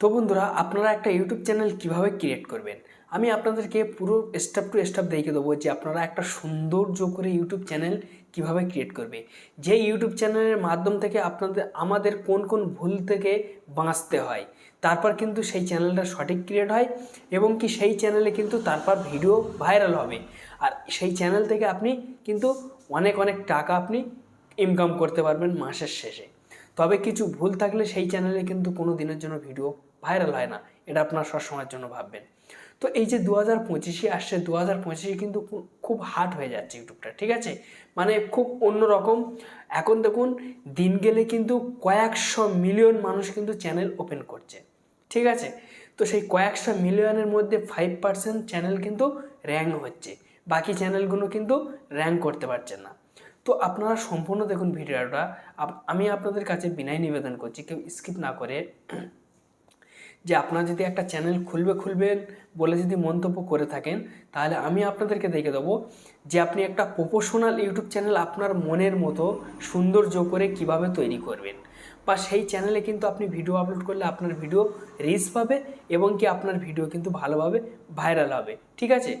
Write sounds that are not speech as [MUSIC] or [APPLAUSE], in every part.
তো বন্ধুরা, আপনারা একটা ইউটিউব চ্যানেল কীভাবে ক্রিয়েট করবেন? আমি আপনাদেরকে পুরো স্টেপ টু স্টেপ দেখিয়ে দেবো যে আপনারা একটা সৌন্দর্য করে ইউটিউব চ্যানেল কীভাবে ক্রিয়েট করবে। যে ইউটিউব চ্যানেলের মাধ্যম থেকে আপনাদের, আমাদের কোন কোন ভুল থেকে বাঁচতে হয়, তারপর কিন্তু সেই চ্যানেলটা সঠিক ক্রিয়েট হয় এবং কি সেই চ্যানেলে কিন্তু তারপর ভিডিও ভাইরাল হবে। আর সেই চ্যানেল থেকে আপনি কিন্তু অনেক অনেক টাকা আপনি ইনকাম করতে পারবেন মাসের শেষে। তবে কিছু ভুল থাকলে সেই চ্যানেলে কিন্তু কোনো দিনের জন্য ভিডিও ভাইরাল হয় না। এটা আপনার সবসময়ের জন্য ভাববেন। তো এই যে দু হাজার পঁচিশে আসছে দু হাজার পঁচিশে কিন্তু খুব হার্ড হয়ে যাচ্ছে ইউটিউবটা, ঠিক আছে? মানে খুব অন্যরকম। এখন দেখুন, দিন গেলে কিন্তু কয়েকশো মিলিয়ন মানুষ কিন্তু চ্যানেল ওপেন করছে, ঠিক আছে? তো সেই কয়েকশো মিলিয়নের মধ্যে ফাইভ পার্সেন্ট চ্যানেল কিন্তু র্যাঙ্ক হচ্ছে। বাকি চ্যানেলগুলো কিন্তু র্যাঙ্ক করতে পারছে না। তো আপনারা সম্পূর্ণ দেখুন ভিডিওটা। আমি আপনাদের কাছে বিনয় নিবেদন করছি, কেউ স্কিপ না করে যে আপনারা যদি একটা চ্যানেল খুলবে খুলবেন বলে যদি মন্তব্য করে থাকেন, তাহলে আমি আপনাদেরকে দেখে দেবো যে আপনি একটা প্রফেশনাল ইউটিউব চ্যানেল আপনার মনের মতো সৌন্দর্য করে কীভাবে তৈরি করবেন। বা সেই চ্যানেলে কিন্তু আপনি ভিডিও আপলোড করলে আপনার ভিডিও রিচ পাবে এবং কি আপনার ভিডিও কিন্তু ভালোভাবে ভাইরাল হবে, ঠিক আছে?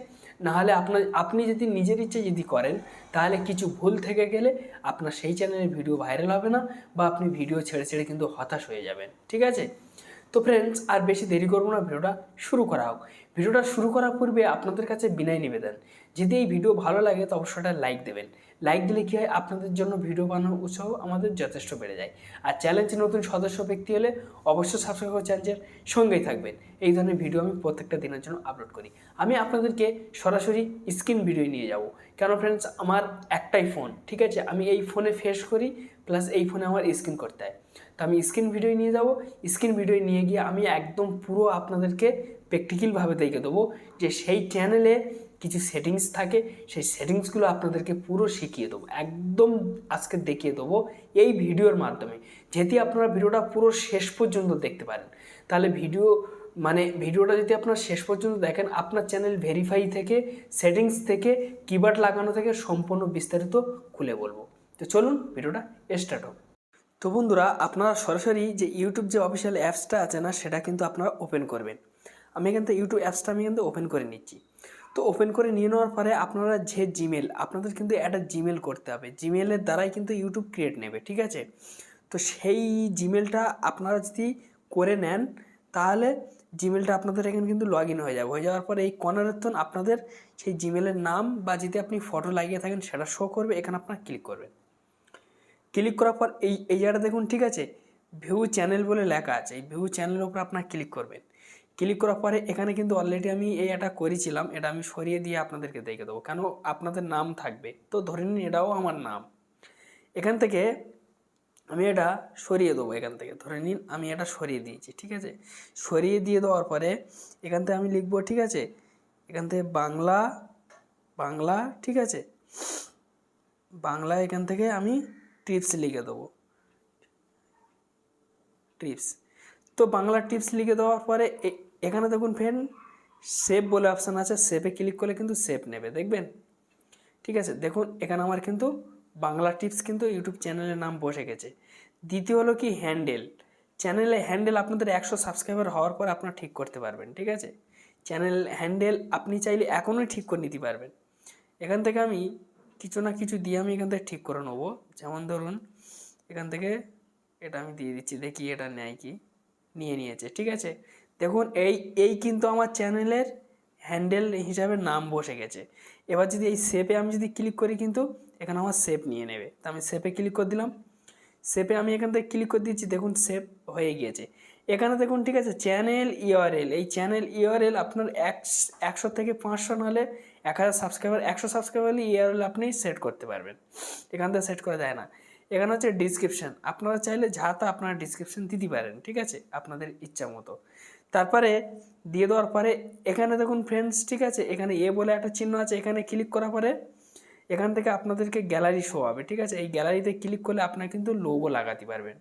নাহলে আপনার, আপনি যদি নিজের ইচ্ছে যদি করেন, তাহলে কিছু ভুল থেকে গেলে আপনার সেই চ্যানেলের ভিডিও ভাইরাল হবে না বা আপনি ভিডিও ছেড়ে ছেড়ে কিন্তু হতাশ হয়ে যাবেন, ঠিক আছে? তো ফ্রেন্ডস আর বেশি দেরি করব না, ভিডিওটা শুরু করা হোক। ভিডিওটা শুরু করার পূর্বে আপনাদের কাছে বিনয় নিবেদন। যদি এই ভিডিও ভালো লাগে, তো অবশ্যই একটা লাইক দেবেন। লাইক দিলে কী হয়? আপনাদের জন্য ভিডিও বানানোর উৎসাহ আমাদের যথেষ্ট বেড়ে যায়। আর চ্যালেঞ্জে নতুন সদস্য ব্যক্তি হলে অবশ্যই সাবস্ক্রাইব করে চ্যানেলের সঙ্গেই থাকবেন। এই ধরনের ভিডিও আমি প্রত্যেকটা দিনের জন্য আপলোড করি। আমি আপনাদেরকে সরাসরি স্ক্রিন ভিডিও নিয়ে যাব। কেন ফ্রেন্ডস আমার একটাই ফোন ঠিক আছে? আমি এই ফোনে ফেস করি প্লাস এই ফোনে আমার স্ক্রিন করতে হয়। তো আমি স্ক্রিন ভিডিও নিয়ে যাব। স্ক্রিন ভিডিও নিয়ে গিয়ে আমি একদম পুরো আপনাদেরকে প্র্যাকটিক্যালভাবে দেখে দেবো যে সেই চ্যানেলে কিছু সেটিংস থাকে, সেই সেটিংসগুলো আপনাদেরকে পুরো শিখিয়ে দেবো। একদম আজকে দেখিয়ে দেবো এই ভিডিওর মাধ্যমে। যেহেতু আপনারা ভিডিওটা পুরো শেষ পর্যন্ত দেখতে পারেন। তাহলে ভিডিও মানে ভিডিওটা যদি আপনার শেষ পর্যন্ত দেখেন, আপনার চ্যানেল ভেরিফাই থেকে সেটিংস থেকে কিবোর্ড লাগানো থেকে সম্পূর্ণ বিস্তারিত খুলে বলব। তো চলুন ভিডিওটা স্টার্ট হোক। তো বন্ধুরা, আপনারা সরাসরি যে ইউটিউব যে অফিসিয়াল অ্যাপসটা আছে না, সেটা কিন্তু আপনারা ওপেন করবেন। আমি থেকে ইউটিউব অ্যাপসটা আমি কিন্তু ওপেন করে নিচ্ছি। তো ওপেন করে নিয়ে নেওয়ার পরে আপনারা যে জিমেল আপনাদের কিন্তু একটা জিমেল করতে হবে। জিমেলের দ্বারাই কিন্তু ইউটিউব ক্রিয়েট নেবে, ঠিক আছে? তো সেই জিমেলটা আপনারা যদি করে নেন, তাহলে জিমেলটা আপনাদের এখানে কিন্তু লগ ইন হয়ে যাবে। হয়ে যাওয়ার পরে এই কর্নারের আপনাদের সেই জিমেলের নাম বা যদি আপনি ফটো লাগিয়ে থাকেন, সেটা শো করবে, এখানে আপনারা ক্লিক করবেন। ক্লিক করার পর এই এই জায়গাটা দেখুন, ঠিক আছে? ভিউ চ্যানেল বলে লেখা আছে। এই ভিউ চ্যানেলের উপর আপনার ক্লিক করবেন। ক্লিক করার পরে এখানে কিন্তু অলরেডি আমি এই এটা করেছিলাম, এটা আমি সরিয়ে দিয়ে আপনাদেরকে দেখে দেবো। কেন? আপনাদের নাম থাকবে। তো ধরে নিন এটাও আমার নাম। এখান থেকে আমি এটা সরিয়ে দেবো এখান থেকে। ধরে নিন আমি এটা সরিয়ে দিয়েছি, ঠিক আছে? সরিয়ে দিয়ে দেওয়ার পরে এখান থেকে আমি লিখব, ঠিক আছে? এখান থেকে বাংলা বাংলা, ঠিক আছে? বাংলা এখান থেকে আমি টিপস লিখে দেবো। টিপস তো বাংলা টিপস লিখে দেওয়ার পরে এখানে দেখুন ফ্রেন্ড সেভ বলে অপশান আছে সেভে ক্লিক করলে কিন্তু সেভ নেবে, দেখবেন? ঠিক আছে, দেখুন, এখানে আমার কিন্তু বাংলা টিপস কিন্তু ইউটিউব চ্যানেলের নাম বসে গেছে। দ্বিতীয় হলো কি হ্যান্ডেল চ্যানেলে হ্যান্ডেল আপনাদের একশো সাবস্ক্রাইবার হওয়ার পর আপনারা ঠিক করতে পারবেন, ঠিক আছে? চ্যানেল হ্যান্ডেল আপনি চাইলে এখনই ঠিক করে নিতে পারবেন। এখান থেকে আমি কিছু না কিছু দিয়ে আমি এখান থেকে ঠিক করে নেব। যেমন ধরুন, এখান থেকে এটা আমি দিয়ে দিচ্ছি, দেখি এটা নেয় কি? নিয়ে নিয়েছে, ঠিক আছে? দেখুন, এই এই কিন্তু আমার চ্যানেলের হ্যান্ডেল হিসাবে নাম বসে গেছে। এবার যদি এই সেপে আমি যদি ক্লিক করি কিন্তু এখানে আমার সেপ নিয়ে নেবে। তো আমি সেপে ক্লিক করে দিলাম। সেপে আমি এখান থেকে ক্লিক করে দিচ্ছি দেখুন সেভ হয়ে গিয়েছে। এখানে দেখুন, ঠিক আছে চ্যানেল ইউআরএল এই চ্যানেল ইউআরএল আপনার এক, একশো থেকে পাঁচশো নাহলে এক হাজার সাবস্ক্রাইবার একশো সাবস্ক্রাইবার হলে ইউআরএল আপনি সেট করতে পারবেন। এখান থেকে সেট করা যায় না। এখানে হচ্ছে ডিসক্রিপশন আপনারা চাইলে যা তা আপনারা ডিসক্রিপশন দিতে পারেন, ঠিক আছে, আপনাদের ইচ্ছা মতো। তারপরে দিয়ে দেওয়ার পরে এখানে দেখুন ফ্রেন্ডস ঠিক আছে, এখানে এ বলে একটা চিহ্ন আছে, এখানে ক্লিক করার পরে এখান থেকে আপনাদেরকে গ্যালারি শো হবে, ঠিক আছে? এই গ্যালারিতে ক্লিক করলে আপনারা কিন্তু লোগো লাগাতে পারবেন।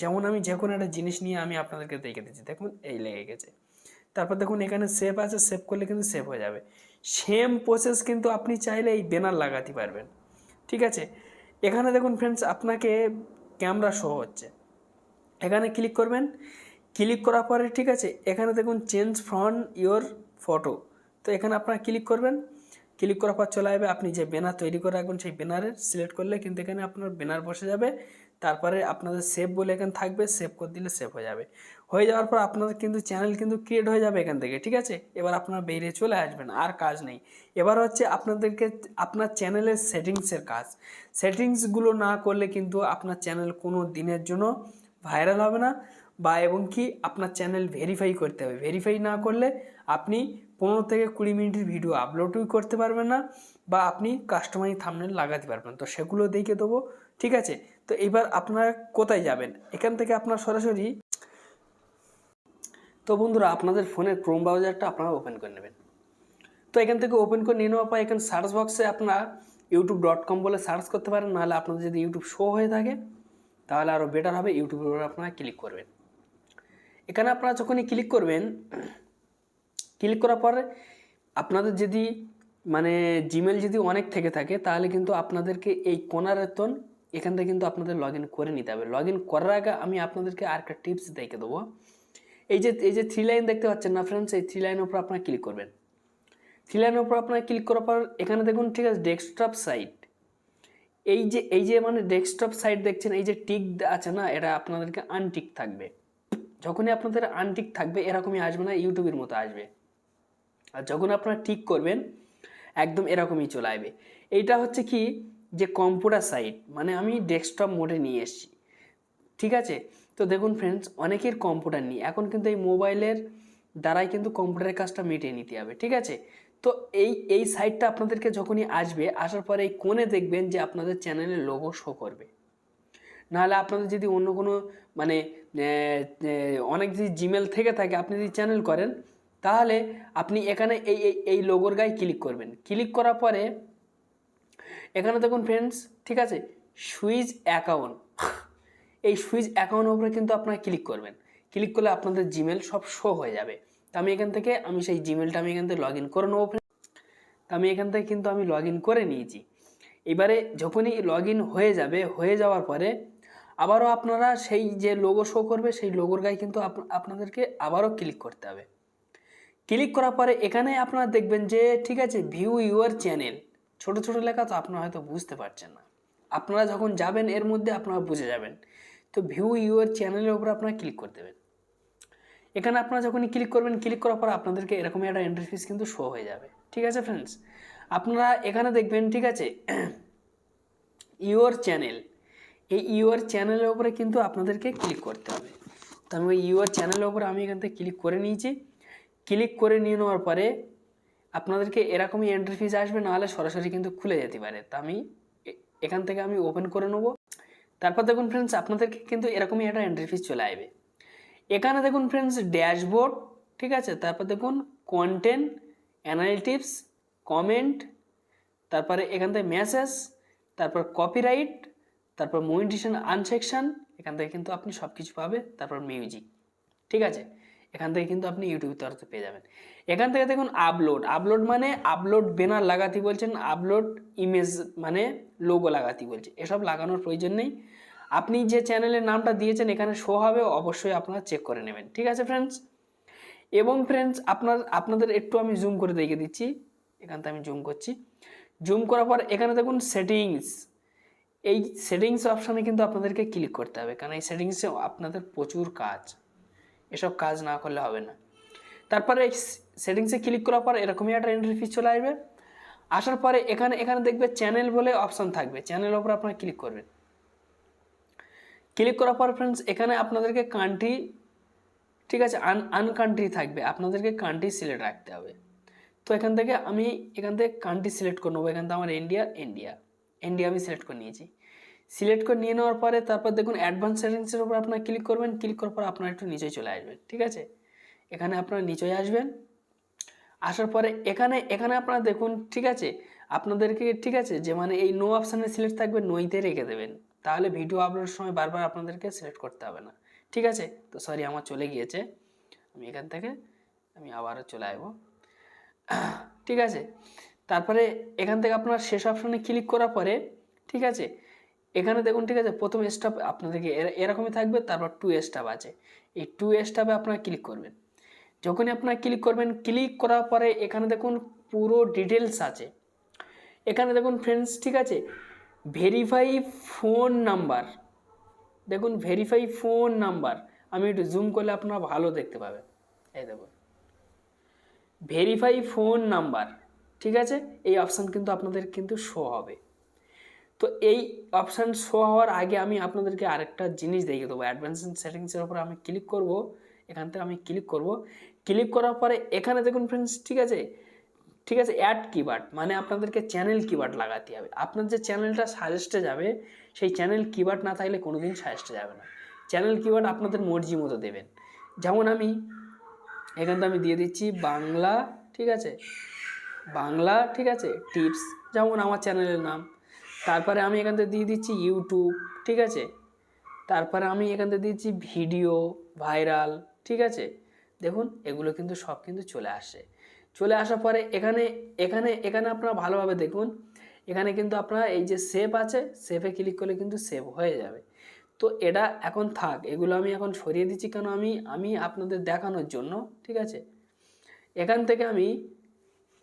যেমন আমি যে কোনো একটা জিনিস নিয়ে আমি আপনাদেরকে দেখে দিচ্ছি, দেখুন এই লেগে গেছে। তারপর দেখুন এখানে সেভ আছে সেভ করলে কিন্তু সেভ হয়ে যাবে। সেম প্রসেস কিন্তু আপনি চাইলে এই ব্যানার লাগাতে পারবেন, ঠিক আছে? এখানে দেখুন ফ্রেন্ডস আপনাকে ক্যামেরা শো হচ্ছে। এখানে ক্লিক করবেন ক্লিক করার পরে ঠিক আছে, এখানে দেখুন চেঞ্জ ফ্রন্ট ইওর ফটো তো এখানে আপনারা ক্লিক করবেন। ক্লিক করার পর চলে আসবে, আপনি যে ব্যানার তৈরি করে রাখবেন সেই ব্যানারে সিলেক্ট করলে কিন্তু এখানে আপনার ব্যানার বসে যাবে। তারপরে আপনাদের সেভ বলে এখানে থাকবে সেভ করে দিলে সেভ হয়ে যাবে। হয়ে যাওয়ার পর আপনাদের কিন্তু চ্যানেল কিন্তু ক্রিয়েট হয়ে যাবে এখান থেকে, ঠিক আছে? এবার আপনারা বেরিয়ে চলে আসবেন, আর কাজ নেই। এবার হচ্ছে আপনাদেরকে, আপনার চ্যানেলের সেটিংসের কাজ। সেটিংসগুলো না করলে কিন্তু আপনার চ্যানেল কোনো দিনের জন্য ভাইরাল হবে না। বা এবং কি আপনার চ্যানেল ভেরিফাই করতে হবে। ভেরিফাই না করলে আপনি পনেরো থেকে কুড়ি মিনিটের ভিডিও আপলোডই করতে পারবেন না বা আপনি কাস্টমাইজ থামনেল লাগাতে পারবেন তো সেগুলো দেখে দেবো, ঠিক আছে? তো এবার আপনারা কোথায় যাবেন? এখান থেকে আপনার সরাসরি তো বন্ধুরা, আপনাদের ফোনের ক্রোম ব্রাউজারটা আপনারা ওপেন করে নেবেন। তো এখান থেকে ওপেন করে নিয়ে নেওয়ার পর এখানে সার্চ বক্সে আপনারা ইউটিউব ডট কম বলে সার্চ করতে পারেন, নাহলে আপনাদের যদি ইউটিউব শো হয়ে থাকে, তাহলে আরও বেটার হবে। ইউটিউবের উপরে আপনারা ক্লিক করবেন। এখানে আপনারা যখনই ক্লিক করবেন ক্লিক করার পর আপনাদের যদি মানে জিমেল যদি অনেক থেকে থাকে, তাহলে কিন্তু আপনাদেরকে এই কোনার এতন এখান থেকে কিন্তু আপনাদের লগ করে নিতে হবে। লগ করার আগে আমি আপনাদেরকে আর একটা টিপস দেখে দেবো। এই যে এই যে থ্রি লাইন দেখতে পাচ্ছেন না ফ্রেন্ডস এই থ্রি লাইনের উপর আপনারা ক্লিক করবেন। থ্রি লাইনের উপর আপনারা ক্লিক করার পর এখানে দেখুন, ঠিক আছে ডেস্কটপ সাইট এই যে এই যে মানে ডেস্কটপ সাইট দেখছেন, এই যে টিক আছে না, এটা আপনাদেরকে আনটিক থাকবে। যখনই আপনাদের আনটিক থাকবে, এরকমই আসবে না, ইউটিউবের মতো আসবে। আর যখন আপনারা ঠিক করবেন, একদম এরকমই চলে আসবে। এইটা হচ্ছে কি? যে কম্পিউটার সাইট মানে আমি ডেস্কটপ মোডে নিয়ে এসেছি। ঠিক আছে? তো দেখুন ফ্রেন্ডস অনেকের কম্পিউটার নেই। এখন কিন্তু এই মোবাইলের দ্বারাই কিন্তু কম্পিউটারের কাজটা মিটিয়ে নিতে হবে। ঠিক আছে? তো এই এই সাইটটা আপনাদেরকে যখনই আসবে, আসার পরে এই কোণে দেখবেন যে আপনাদের চ্যানেলের লোগো শো করবে। নাহলে আপনাদের যদি অন্য কোনো মানে অনেক যদি জিমেল থেকে থাকে, আপনি যদি চ্যানেল করেন, তাহলে আপনি এখানে এই এই লোগোর গায়ে ক্লিক করবেন। ক্লিক করার পরে, এখানে দেখুন ফ্রেন্ডস ঠিক আছে? সুইচ অ্যাকাউন্ট এই সুইচ অ্যাকাউন্টের উপরে কিন্তু আপনারা ক্লিক করবেন। ক্লিক করলে আপনাদের জিমেল সব শো হয়ে যাবে। তো আমি এখান থেকে, আমি সেই জিমেলটা আমি এখান থেকে লগ ইন করে নেব। তো আমি এখান থেকে কিন্তু আমি লগ ইন করে নিয়েছি। এবারে যখনই লগ ইন হয়ে যাবে, হয়ে যাওয়ার পরে আবারও আপনারা সেই যে লোগো শো করবে, সেই লোগোর গায়ে কিন্তু আপ- আপনাদেরকে আবারও ক্লিক করতে হবে। ক্লিক করার পরে এখানে আপনারা দেখবেন যে, ঠিক আছে ভিউ ইউর চ্যানেল ছোট ছোট লেখা তো আপনারা হয়তো বুঝতে পারছেন না। আপনারা যখন যাবেন, এর মধ্যে আপনারা বুঝে যাবেন। তো ভিউ ইউর চ্যানেলের উপর আপনারা ক্লিক করে দেবেন। এখানে আপনারা যখনই ক্লিক করবেন ক্লিক করার পর আপনাদেরকে এরকমই একটা ইন্টারফেস কিন্তু শো হয়ে যাবে। ঠিক আছে ফ্রেন্ডস আপনারা এখানে দেখবেন, ঠিক আছে [CLEARS THROAT] ইউর চ্যানেল এই ইউর চ্যানেলের উপরে কিন্তু আপনাদেরকে ক্লিক করতে হবে। তো আমি ওই ইউর চ্যানেলের উপরে আমি এখান থেকে ক্লিক করে নিয়েছি। ক্লিক করে নিয়ে নেওয়ার পরে আপনাদেরকে এরকমই এন্ট্রিফিস আসবে, নাহলে সরাসরি কিন্তু খুলে যেতে পারে। তা আমি এখান থেকে আমি ওপেন করে নেব। তারপর দেখুন ফ্রেন্ডস আপনাদেরকে কিন্তু এরকমই একটা এন্ট্রিফিস চলে আসবে। এখানে দেখুন ফ্রেন্ডস ড্যাশবোর্ড ঠিক আছে? তারপর দেখুন কন্টেন্ট অ্যানালিটিক্স কমেন্ট তারপরে এখান থেকে মেসেজ তারপর কপিরাইট তারপর মনিটেশন আনসেকশন এখান থেকে কিন্তু আপনি সব কিছু পাবে তারপর মিউজিক ঠিক আছে? এখান থেকে কিন্তু আপনি ইউটিউব তরফে পেয়ে যাবেন। এখান থেকে দেখুন আপলোড আপলোড মানে আপলোড ব্যানার লাগাতে বলছেন আপলোড ইমেজ মানে লোগো লাগাতে বলছে। এসব লাগানোর প্রয়োজন নেই। আপনি যে চ্যানেলের নামটা দিয়েছেন, এখানে শো হবে, অবশ্যই আপনারা চেক করে নেবেন। ঠিক আছে ফ্রেন্ডস এবং ফ্রেন্ডস আপনার, আপনাদের একটু আমি জুম করে দেখিয়ে দিচ্ছি। এখান থেকে আমি জুম করছি। জুম করার পর এখানে দেখুন সেটিংস এই সেটিংস অপশানে কিন্তু আপনাদেরকে ক্লিক করতে হবে। কারণ এই সেটিংসে আপনাদের প্রচুর কাজ। এসব কাজ না করলে হবে না। তারপরে এই সেটিংসে ক্লিক করার পর এরকমই একটা ইন্টারফেস চলে আসবে। আসার পরে এখানে এখানে দেখবে চ্যানেল বলে অপশান থাকবে। চ্যানেলের উপর আপনারা ক্লিক করবেন। ক্লিক করার পর ফ্রেন্ডস এখানে আপনাদেরকে কান্ট্রি ঠিক আছে আন আনকান্ট্রি থাকবে। আপনাদেরকে কান্ট্রি সিলেক্ট রাখতে হবে। তো এখান থেকে আমি, এখান থেকে কান্ট্রি সিলেক্ট করে নেব। এখান থেকে আমার ইন্ডিয়া ইন্ডিয়া ইন্ডিয়া আমি সিলেক্ট করে নিয়েছি। সিলেক্ট করে নিয়ে নেওয়ার পরে তারপর দেখুন অ্যাডভান্স সেটিংসের উপর আপনারা ক্লিক করবেন ক্লিক করার পর আপনারা একটু নিচে চলে আসবেন, ঠিক আছে? এখানে আপনারা নিচে আসবেন। আসার পরে এখানে এখানে আপনারা দেখুন, ঠিক আছে? আপনাদেরকে, ঠিক আছে? যে মানে এই নো অপশানে সিলেক্ট থাকবে নইতে রেখে দেবেন। তাহলে ভিডিও আপলোডের সময় বারবার আপনাদেরকে সিলেক্ট করতে হবে না, ঠিক আছে? তো সরি আমার চলে গিয়েছে। আমি এখান থেকে, আমি আবারও চলে আসব। ঠিক আছে? তারপরে এখান থেকে আপনার শেষ অপশানে ক্লিক করার পরে, ঠিক আছে? এখানে দেখুন, ঠিক আছে, প্রথম স্টাপ আপনাদেরকে এর- এরকমই থাকবে, তারপর টু স্টাপ আছে। এই টু স্টাপে আপনারা ক্লিক করবেন। যখনই আপনারা ক্লিক করবেন ক্লিক করার পরে এখানে দেখুন, পুরো ডিটেলস আছে। এখানে দেখুন ফ্রেন্ডস ঠিক আছে? ভেরিফাই ফোন নাম্বার দেখুন ভেরিফাই ফোন নাম্বার আমি একটু জুম করলে আপনারা ভালো দেখতে পাবেন। এই দেখুন। ভেরিফাই ফোন নাম্বার ঠিক আছে? এই অপশান কিন্তু আপনাদের কিন্তু শো হবে। তো এই অপশান শো হওয়ার আগে আমি আপনাদেরকে আরেকটা জিনিস দেখিয়ে দেবো। অ্যাডভান্স সেটিংসের উপর আমি ক্লিক করব। এখান থেকে আমি ক্লিক করব। ক্লিক করার পরে এখানে দেখুন ফ্রেন্ডস ঠিক আছে? ঠিক আছে অ্যাড কিবার্ড মানে আপনাদেরকে চ্যানেল কিবার্ড লাগাতে হবে। আপনার যে চ্যানেলটা সাজেস্টে যাবে, সেই চ্যানেল কিবার্ড না থাকলে কোনো দিন সাজেস্টে যাবে না। চ্যানেল কিবার্ড আপনাদের মর্জি মতো দেবেন। যেমন আমি এখানটা আমি দিয়ে দিচ্ছি বাংলা, ঠিক আছে? বাংলা, ঠিক আছে? টিপস, যেমন আমার চ্যানেলের নাম। তারপরে আমি এখান থেকে দিয়ে দিচ্ছি ইউটিউব, ঠিক আছে? তারপরে আমি এখান থেকে দিচ্ছি ভিডিও, ভাইরাল, ঠিক আছে? দেখুন, এগুলো কিন্তু সব কিন্তু চলে আসে। চলে আসার পরে এখানে এখানে এখানে আপনারা ভালোভাবে দেখুন, এখানে কিন্তু আপনারা এই যে সেভ আছে সেভে ক্লিক করলে কিন্তু সেভ হয়ে যাবে। তো এটা এখন থাক, এগুলো আমি এখন সরিয়ে দিচ্ছি কেন আমি আমি আপনাদের দেখানোর জন্য, ঠিক আছে? এখান থেকে আমি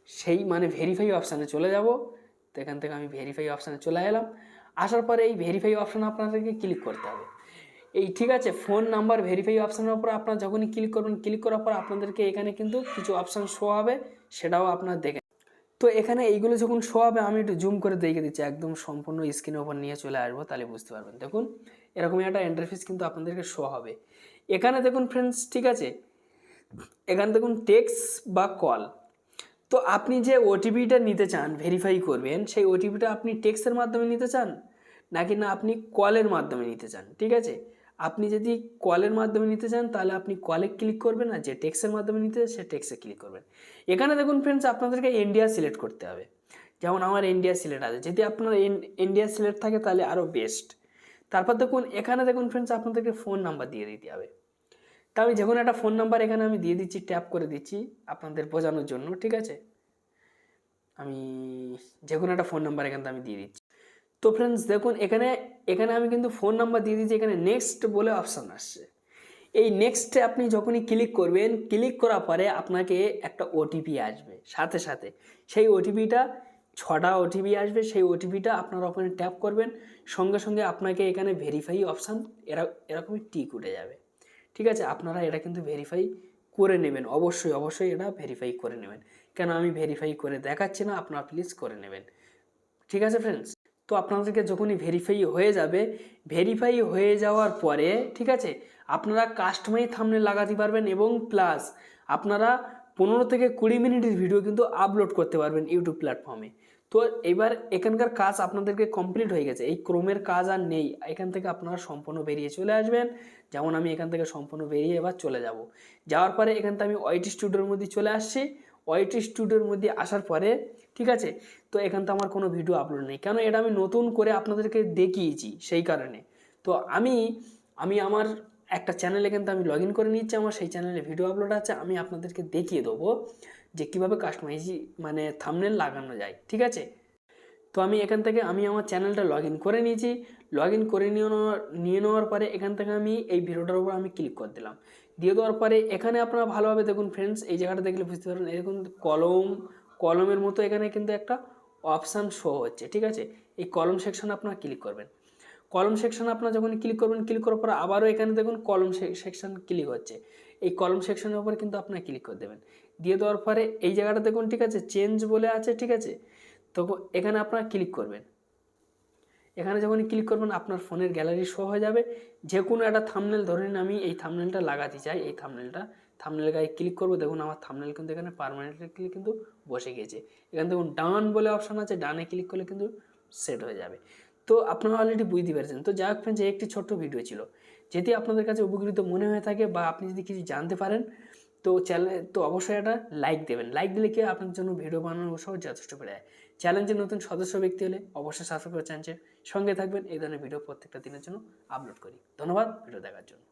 সেই মানে ভেরিফাই অপশানে চলে যাব। তো এখান থেকে আমি ভেরিফাই অপশানে চলে এলাম। আসার পরে এই ভেরিফাই অপশান আপনাদেরকে ক্লিক করতে হবে। এই ঠিক আছে ফোন নাম্বার ভেরিফাই অপশানের উপর আপনারা যখনই ক্লিক করবেন ক্লিক করার পর আপনাদেরকে এখানে কিন্তু কিছু অপশান শো হবে, সেটাও আপনার দেখে তো এখানে এইগুলো যখন শো হবে, আমি একটু জুম করে দেখে দিচ্ছি, একদম সম্পূর্ণ স্ক্রিনের ওপর নিয়ে চলে আসব, তাহলে বুঝতে পারবেন। দেখুন, এরকমই একটা ইন্টারফেস কিন্তু আপনাদেরকে শো হবে। এখানে দেখুন ফ্রেন্ডস ঠিক আছে? এখানে দেখুন টেক্স বা কল তো আপনি যে ওটিপিটা নিতে চান ভেরিফাই করবেন, সেই ওটিপিটা আপনি টেক্সের মাধ্যমে নিতে চান, নাকি না আপনি কলের মাধ্যমে নিতে চান, ঠিক আছে? আপনি যদি কলের মাধ্যমে নিতে চান, তাহলে আপনি কলে ক্লিক করবেন আর যে টেক্সের মাধ্যমে নিতে চান, সে টেক্সে ক্লিক করবেন। এখানে দেখুন ফ্রেন্ডস আপনাদেরকে ইন্ডিয়া সিলেক্ট করতে হবে। যেমন আমার ইন্ডিয়া সিলেক্ট আছে। যদি আপনার ইন্ডিয়া সিলেক্ট থাকে, তাহলে আরও বেস্ট তারপর দেখুন, এখানে দেখুন ফ্রেন্ডস আপনাদেরকে ফোন নাম্বার দিয়ে দিতে হবে। তা আমি যখন একটা ফোন নাম্বার এখানে আমি দিয়ে দিচ্ছি ট্যাপ করে দিচ্ছি আপনাদের বোঝানোর জন্য, ঠিক আছে? আমি যে কোনো একটা ফোন নাম্বার এখানে আমি দিয়ে দিচ্ছি। তো ফ্রেন্ডস দেখুন, এখানে এখানে আমি কিন্তু ফোন নাম্বার দিয়ে দিচ্ছি এখানে নেক্সট বলে অপশান আসছে। এই নেক্সটে আপনি যখনই ক্লিক করবেন ক্লিক করার পরে আপনাকে একটা ওটিপি আসবে, সাথে সাথে। সেই ওটিপিটা ছটা ওটিপি আসবে, সেই ওটিপিটা আপনারা ওখানে ট্যাপ করবেন, সঙ্গে সঙ্গে আপনাকে এখানে ভেরিফাই অপশান এরা, এরকমই টিক উঠে যাবে। ঠিক আছে? আপনারা এটা কিন্তু ভেরিফাই করে নেবেন। অবশ্যই অবশ্যই এটা ভেরিফাই করে নেবেন। কেন আমি ভেরিফাই করে দেখাচ্ছি না, আপনারা প্লিজ করে নেবেন। ঠিক আছে ফ্রেন্ডস তো আপনাদেরকে যখনই ভেরিফাই হয়ে যাবে ভেরিফাই হয়ে যাওয়ার পরে, ঠিক আছে? আপনারা কাস্টমাই থামনে লাগাতে পারবেন এবং প্লাস আপনারা পনেরো থেকে কুড়ি মিনিটের ভিডিও কিন্তু আপলোড করতে পারবেন ইউটিউব প্ল্যাটফর্মে তো এবার এখানকার কাজ আপনাদেরকে কমপ্লিট হয়ে গেছে। এই ক্রোমের কাজ আর নেই। এখান থেকে আপনারা সম্পূর্ণ বেরিয়ে চলে আসবেন। যেমন আমি এখান থেকে সম্পূর্ণ বেরিয়ে এবার চলে যাব। যাওয়ার পরে এখান থেকে আমি ওয়াইটি স্টুডিওর মধ্যে চলে আসছি। ওয়াইটি স্টুডিওর মধ্যে আসার পরে, ঠিক আছে? তো এখান থেকে আমার কোনো ভিডিও আপলোড নেই। কেন? এটা আমি নতুন করে আপনাদেরকে দেখিয়েছি সেই কারণে। তো আমি আমি আমার একটা চ্যানেল এখান থেকে আমি লগ ইন করে নিচ্ছি। আমার সেই চ্যানেলে ভিডিও আপলোড আছে। আমি আপনাদেরকে দেখিয়ে দেবো যে কীভাবে কাস্টমাইজ মানে থামনেল লাগানো যায়। ঠিক আছে? তো আমি এখান থেকে, আমি আমার চ্যানেলটা লগ ইন করে নিয়েছি। লগ ইন করে নিয়ে নেওয়ার নিয়ে নেওয়ার পরে এখান থেকে আমি এই ভিডিওটার উপর আমি ক্লিক করে দিলাম। দিয়ে দেওয়ার পরে এখানে আপনারা ভালোভাবে দেখুন ফ্রেন্ডস এই জায়গাটা দেখলে বুঝতে পারবেন এরকম কলম কলমের মতো এখানে কিন্তু একটা অপশান শো হচ্ছে, ঠিক আছে? এই কলম সেকশনে আপনারা ক্লিক করবেন। কলম সেকশন আপনারা যখন ক্লিক করবেন ক্লিক করার পর আবারও এখানে দেখুন কলম সেকশন ক্লিক হচ্ছে। এই কলম সেকশনের উপরে কিন্তু আপনারা ক্লিক করে দেবেন। দিয়ে দেওয়ার পরে এই জায়গাটা দেখুন, ঠিক আছে? চেঞ্জ বলে আছে, ঠিক আছে? তো এখানে আপনারা ক্লিক করবেন। এখানে যখন ক্লিক করবেন, আপনার ফোনের গ্যালারি শো হয়ে যাবে। যে কোনো একটা থামনেল ধরে নিন, আমি এই থামনেলটা লাগাতে চাই। এই থামনেলটা থামনেল গায়ে ক্লিক করব, দেখুন আমার থামনেল কিন্তু এখানে পারমানেন্টলি কিন্তু বসে গিয়েছে। এখানে দেখুন ডান বলে অপশান আছে ডানে ক্লিক করলে কিন্তু সেট হয়ে যাবে। তো আপনারা অলরেডি বুঝতে পেরেছেন। তো যাই হোক ফ্রেন্ডস এই একটি ছোট্ট ভিডিও ছিল। যেটি আপনাদের কাছে উপকৃত মনে হয়ে থাকে বা আপনি যদি কিছু জানতে পারেন, তো চ্যানেল তো অবশ্যই একটা লাইক দেবেন। লাইক দিলে কি আপনার জন্য ভিডিও বানানোর উৎসাহ যথেষ্ট বেড়ে যায়। চ্যালেঞ্জের নতুন সদস্য ব্যক্তি হলে অবশ্যই সাবস্ক্রাইব করে চ্যানেলের সঙ্গে থাকবেন। এই ধরনের ভিডিও প্রত্যেকটা দিনের জন্য আপলোড করি। ধন্যবাদ ভিডিও দেখার জন্য।